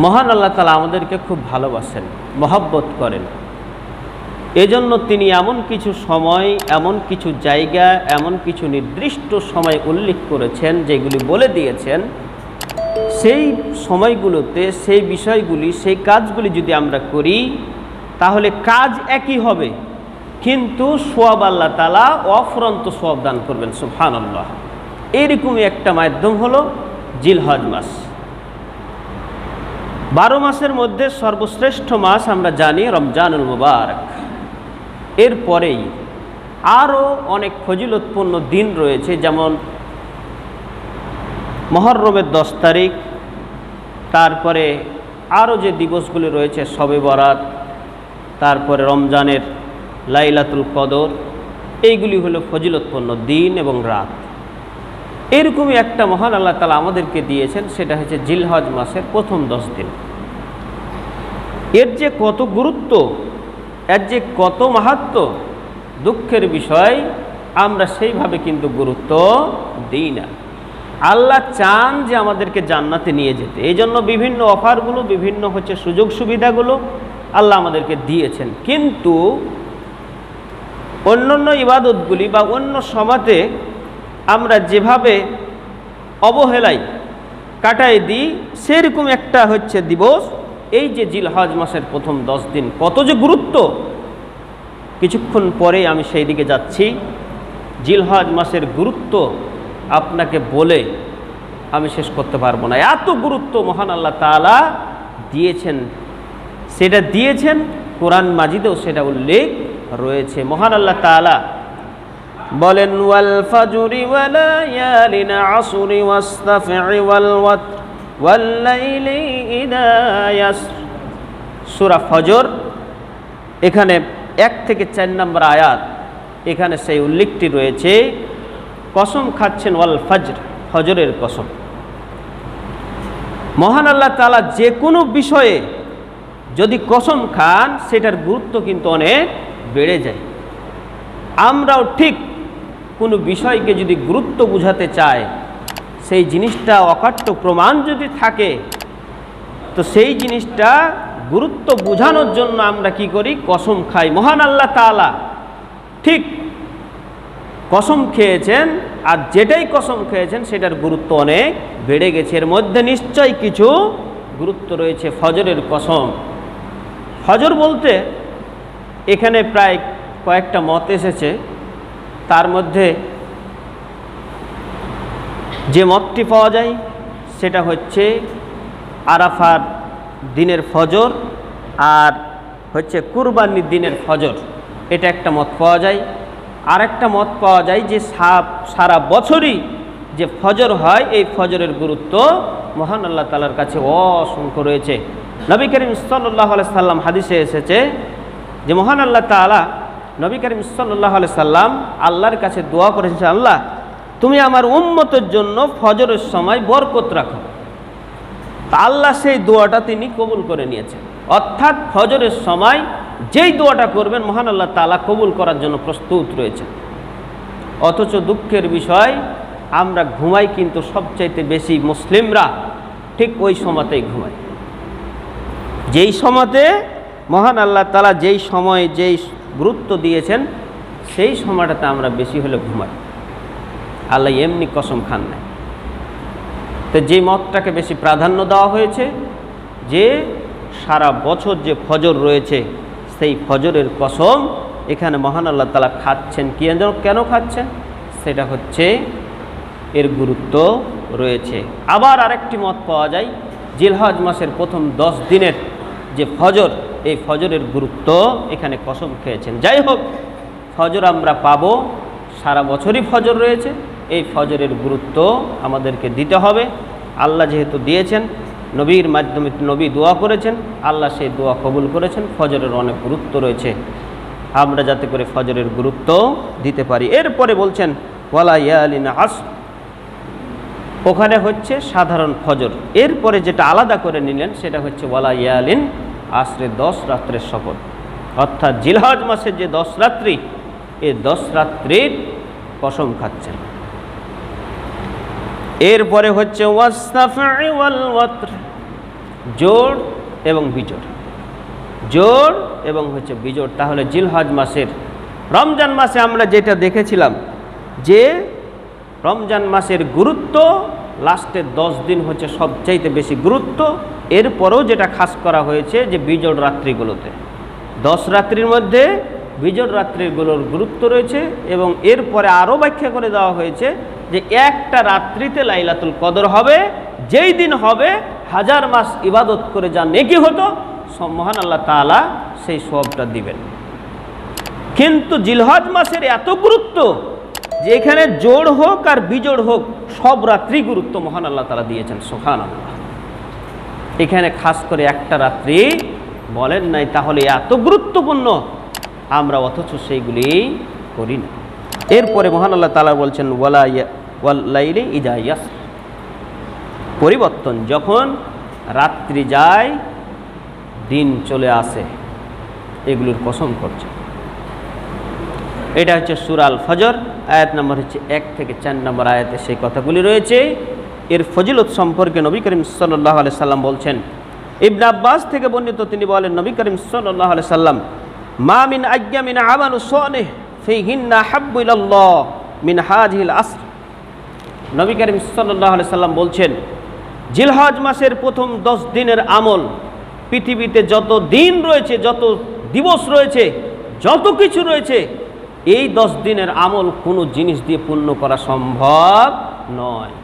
মহান আল্লাহ তালা আমাদেরকে খুব ভালোবাসেন, মহব্বত করেন। এজন্য তিনি এমন কিছু সময়, এমন কিছু জায়গা, এমন কিছু নির্দিষ্ট সময় উল্লেখ করেছেন, যেগুলি বলে দিয়েছেন, সেই সময়গুলোতে, সেই বিষয়গুলি, সেই কাজগুলি যদি আমরা করি, তাহলে কাজ একই হবে। কিন্তু সোয়াব আল্লাহ তালা অফরন্ত সোয়াব দান করবেন সুফান আল্লাহ এইরকমই একটা মাধ্যম হলো জিলহজ মাস। বারো মাসের মধ্যে সর্বশ্রেষ্ঠ মাস আমরা জানি রমজানুল মুবারক। এরপরেই আরও অনেক ফজিলতপূর্ণ দিন রয়েছে, যেমন মহরমের দশ তারিখ, তারপরে আরও যে দিবসগুলি রয়েছে, সবে বরাত, তারপরে রমজানের লাইলাতুল কদর, এইগুলি হলো ফজিলতপূর্ণ দিন এবং রাত। এরকমই একটা মহান আল্লাহ তালা আমাদেরকে দিয়েছেন, সেটা হচ্ছে জিলহজ মাসের প্রথম দশ দিন। এর যে কত গুরুত্ব, এর যে কত মাহাত্ম, দুঃখের বিষয়, আমরা সেইভাবে কিন্তু গুরুত্ব দিই না। আল্লাহ চান যে আমাদেরকে জান্নাতে নিয়ে যেতে। এই জন্য বিভিন্ন অফারগুলো, বিভিন্ন হচ্ছে সুযোগ সুবিধাগুলো আল্লাহ আমাদেরকে দিয়েছেন। কিন্তু অন্যান্য ইবাদতগুলি বা অন্য সমাজে আমরা যেভাবে অবহেলাই কাটাই দিই, সেরকম একটা হচ্ছে দিবস। এই যে জিলহজ মাসের প্রথম দশ দিন, কত যে গুরুত্ব। কিছুক্ষণ পরে আমি সেই দিকে যাচ্ছি। জিলহজ মাসের গুরুত্ব আপনাকে বলে আমি শেষ করতে পারব না। এত গুরুত্ব মহান আল্লাহ তালা দিয়েছেন, সেটা দিয়েছেন। কোরআন মাজিদেও সেটা উল্লেখ রয়েছে। মহান আল্লাহ তালা বলেন, ওয়াল ফাজরি ওয়ালায়ালিন আসরি ওয়াস্তাফি ওয়াল ওয়াতর ওয়াল্লাইলি ইদা ইয়াসর। সূরা ফজর, এখানে এক থেকে চার নম্বর আয়াত, এখানে সেই উল্লেখটি রয়েছে, কসম খাচ্ছেন ওয়াল ফজর, ফজরের কসম। মহান আল্লাহ তালা যে কোনো বিষয়ে যদি কসম খান, সেটার গুরুত্ব কিন্তু অনেক বেড়ে যায়। আমরাও ঠিক কোনো বিষয়কে যদি গুরুত্ব বুঝাতে চায়, সেই জিনিসটা অকাট্য প্রমাণ যদি থাকে, তো সেই জিনিসটা গুরুত্ব বোঝানোর জন্য আমরা কি করি? কসম খাই। মহান আল্লাহ তালা ঠিক কসম খেয়েছেন, আর যেটাই কসম খেয়েছেন, সেটার গুরুত্ব অনেক বেড়ে গেছে। এর মধ্যে নিশ্চয়ই কিছু গুরুত্ব রয়েছে ফজরের কসম। ফজর বলতে এখানে প্রায় কয়েকটা মত এসেছে। তার মধ্যে যে মতটি পাওয়া যায়, সেটা হচ্ছে আরাফার দিনের ফজর আর হচ্ছে কুরবানির দিনের ফজর। এটা একটা মত পাওয়া যায়। আর একটা মত পাওয়া যায় যে সারা বছরই যে ফজর হয়, এই ফজরের গুরুত্ব মহান আল্লাহ তালার কাছে অসংখ্য রয়েছে। নবী করিম সাল্লাহ সাল্লাম হাদিসে এসেছে যে মহান আল্লাহ তালা নবী করিম সাল্লাহ সাল্লাম আল্লাহর কাছে দোয়া করেছে আল্লাহ তুমি আমার উম্মতের জন্য ফজরের সময় বরকত রাখো। আল্লাহ সেই দোয়াটা তিনি কবুল করে নিয়েছেন। অর্থাৎ ফজরের সময় যেই দোয়াটা করবেন, মহান আল্লাহ তালা কবুল করার জন্য প্রস্তুত রয়েছে অথচ দুঃখের বিষয়, আমরা ঘুমাই কিন্তু সবচাইতে বেশি মুসলিমরা ঠিক ওই সময়তেই ঘুমাই যেই সময়তে মহান আল্লাহ তালা যেই সময়, যেই গুরুত্ব দিয়েছেন, সেই সময়টাতে আমরা বেশি হলে ঘুমাই। আল্লাহ এমনি কসম খান নাই। তো যে মতটাকে বেশি প্রাধান্য দেওয়া হয়েছে, যে সারা বছর যে ফজর রয়েছে, সেই ফজরের কসম এখানে মহান আল্লাহ তালা খাচ্ছেন কি কেন খাচ্ছেন? সেটা হচ্ছে এর গুরুত্ব রয়েছে। আবার আরেকটি মত পাওয়া যায়, জিলহজ মাসের প্রথম দশ দিনের যে ফজর এই ফজরের গুরুত্ব এখানে কসম খেয়েছেন। যাই হোক, ফজর আমরা পাবো, সারা বছরই ফজর রয়েছে, এই ফজরের গুরুত্ব আমাদেরকে দিতে হবে। আল্লাহ যেহেতু দিয়েছেন, নবীর মাধ্যমে নবী দোয়া করেছেন, আল্লাহ সেই দোয়া কবুল করেছেন, ফজরের অনেক গুরুত্ব রয়েছে। আমরা যাতে করে ফজরের গুরুত্ব দিতে পারি। এরপরে বলছেন, ওয়ালা ইয়ালিনা আস ওখানে হচ্ছে সাধারণ ফজর। এরপরে যেটা আলাদা করে নিলেন, সেটা হচ্ছে, ওয়ালা ইয়ালিন আশ্রে দশ রাত্রের শপথ। অর্থাৎ জিলহজ মাসের যে দশ রাত্রি এই দশ রাত্রির কসম খাচ্ছেন। এরপরে হচ্ছে জোড় এবং বিজোড়। জোড় এবং হচ্ছে বিজোড়। তাহলে জিলহজ মাসের রমজান মাসে আমরা যেটা দেখেছিলাম, যে রমজান মাসের গুরুত্ব লাস্টের দশ দিন হচ্ছে সবচাইতে বেশি গুরুত্ব এরপরেও যেটা খাস করা হয়েছে যে বিজোড় রাত্রিগুলোতে। দশ রাত্রির মধ্যে বিজোড় রাত্রিগুলোর গুরুত্ব রয়েছে এবং এরপরে আরও ব্যাখ্যা করে দেওয়া হয়েছে যে একটা রাত্রিতে লাইলাতুল কদর হবে, যেই দিন হবে হাজার মাস ইবাদত করে যা নেকি হতো মহান আল্লাহ তাআলা সেই সবটা দিবেন। কিন্তু জিলহজ মাসের এত গুরুত্ব যে এখানে জোড় হোক আর বিজোড় হোক, সব রাত্রি গুরুত্ব মহান আল্লাহ তারা দিয়েছেন সোহান আল্লাহ এখানে খাস করে একটা রাত্রি বলেন নাই, তাহলে এত গুরুত্বপূর্ণ। আমরা অথচ সেইগুলি করি না। এরপরে মহান আল্লাহ তালা বলছেন, ওয়ালা ওয়াল্লাইলি পরিবর্তন, যখন রাত্রি যায়, দিন চলে আসে, এগুলোর কসম করছে। এটা হচ্ছে সুরাল ফজর আয়াত নম্বর হচ্ছে এক থেকে চার নম্বর আয়াতে সেই কথাগুলি রয়েছে। এর ফজিলত সম্পর্কে নবী করিম সাল্লাহ আলি সাল্লাম বলছেন। ইবন আব্বাস থেকে বর্ণিত তিনি বলেন, নবী করিম সাল্লাহ আলি সাল্লাম, মা মিন আজ্ঞা মিন আমানু সোনে ফি হিন্না মিন হাজহিল আসর। নবী করিম সাল্লাহ আলি সাল্লাম বলছেন, জিলহজ মাসের প্রথম দশ দিনের আমল পৃথিবীতে যত দিন রয়েছে, যত দিবস রয়েছে, যত কিছু রয়েছে, এই দশ দিনের আমল কোনো জিনিস দিয়ে পূর্ণ করা সম্ভব নয়।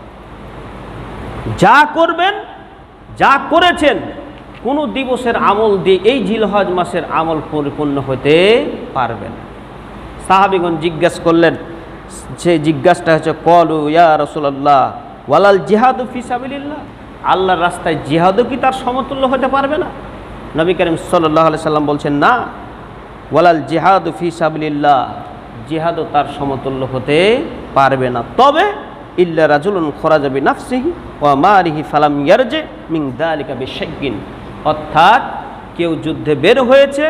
যা করবেন, যা করেছেন, কোনো দিবসের আমল দিয়ে এই জিলহজ মাসের আমল পরিপূর্ণ হতে পারবে না। সাহাবিগণ জিজ্ঞাসা করলেন, সে জিজ্ঞাসাটা হচ্ছে কলু ইয়া রসুল্লাহ ওয়ালাল জিহাদু ফিসাবিল্লাহ আল্লাহর রাস্তায় জিহাদও কি তার সমতুল্য হতে পারবে না? নবী করিম সাল্লাহ সাল্লাম বলছেন, না, ওয়ালাল জিহাদু ফিসাবিল্লাহ জিহাদও তার সমতুল্য হতে পারবে না। তবে ইল্লা রাজুলুন খরাজাবি নাফসিহি ওয়া মারিহি ফালাম ইয়ারজে মিং দালিকা বিশাইকিন অর্থাৎ কেউ যুদ্ধে বের হয়েছে,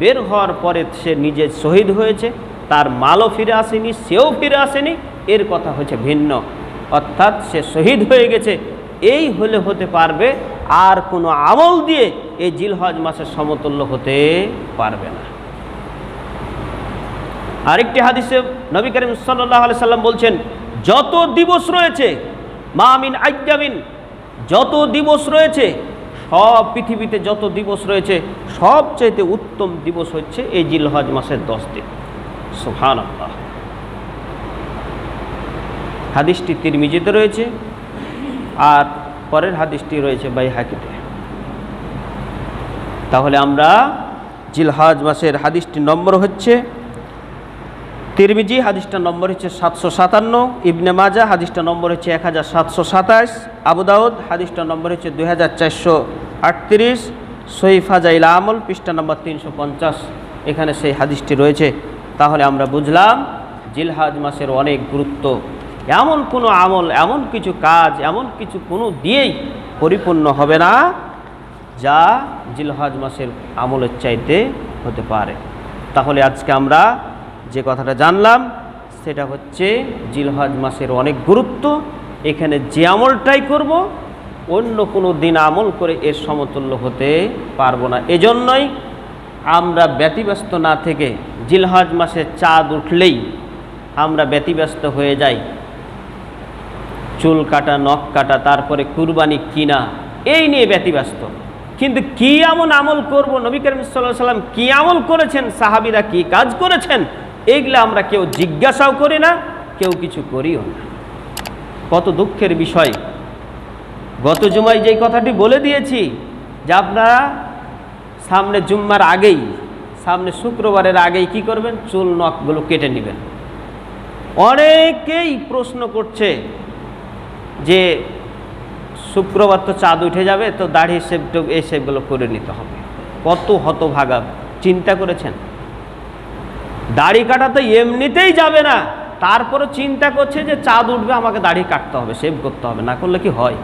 বের হওয়ার পরে সে নিজে শহীদ হয়েছে, তার মালও ফিরে আসেনি, সেও ফিরে আসেনি, এর কথা হচ্ছে ভিন্ন। অর্থাৎ সে শহীদ হয়ে গেছে, এই হলে হতে পারবে, আর কোনো আমল দিয়ে এই জিলহজ মাসের সমতুল্য হতে পারবে না। আরেকটি হাদিসে নবী করিম সাল্লাহ সাল্লাম বলছেন যত দিবস রয়েছে মামিন আজ্ঞামিন যত দিবস রয়েছে, সব পৃথিবীতে যত দিবস রয়েছে, সবচাইতে উত্তম দিবস হচ্ছে এই জিলহজ মাসের দশ দিন। সুহান আল্লাহ হাদিসটি তিরমিজিতে রয়েছে, আর পরের হাদিসটি রয়েছে বাই হাকিতে তাহলে আমরা জিলহাজ মাসের হাদিসটির নম্বর হচ্ছে তিরমিজি হাদিসটার নম্বর হচ্ছে সাতশো সাতান্ন, ইবনে মাজা হাদিসটার নম্বর হচ্ছে এক হাজার সাতশো সাতাশ আবুদাউদ হাদিসটার নম্বর হচ্ছে দুই হাজার চারশো আটত্রিশ সৈফ হাজাইল আমল, পৃষ্ঠা নম্বর তিনশো পঞ্চাশ, এখানে সেই হাদিসটি রয়েছে। তাহলে আমরা বুঝলাম, জিলহাজ মাসের অনেক গুরুত্ব। এমন কোনো আমল, এমন কিছু কাজ, এমন কিছু কোনো দিয়েই পরিপূর্ণ হবে না, যা জিলহাজ মাসের আমলের চাইতে হতে পারে। তাহলে আজকে আমরা যে কথাটা জানলাম, সেটা হচ্ছে জিলহাজ মাসের অনেক গুরুত্ব। এখানে যে আমলটাই করব, অন্য কোনো দিন আমল করে এর সমতুল্য হতে পারব না। এজন্যই আমরা ব্যতিব্যস্ত না থেকে জিলহাজ মাসে চাঁদ উঠলেই আমরা ব্যতিব্যস্ত হয়ে যাই। চুল কাটা, নখ কাটা, তারপরে কুরবানি, কিনা, এই নিয়ে ব্যতিব্যস্ত। কিন্তু কি এমন আমল করব? নবী করিম সাল্লাহ সাল্লাম কি আমল করেছেন? সাহাবিরা কি কাজ করেছেন? এইগুলো আমরা কেউ জিজ্ঞাসাও করি না, কেউ কিছু করিও না। কত দুঃখের বিষয়। গত জুমায় যেই কথাটি বলে দিয়েছি, যে আপনারা সামনে জুম্মার আগেই, সামনে শুক্রবারের আগেই কি করবেন? চুল নখগুলো কেটে নেবেন। অনেকেই প্রশ্ন করছে যে শুক্রবার তো চাঁদ উঠে যাবে, তো দাড়ি সেভ এই সেভগুলো করে নিতে হবে। কত হতভাগা। চিন্তা করেছেন? দাড়ি কাটা তো এমনিতেই যাবে না। তারপরে চিন্তা করছে যে চাঁদ উঠবে, আমাকে দাড়ি কাটতে হবে সেভ করতে হবে, না করলে কি হয়?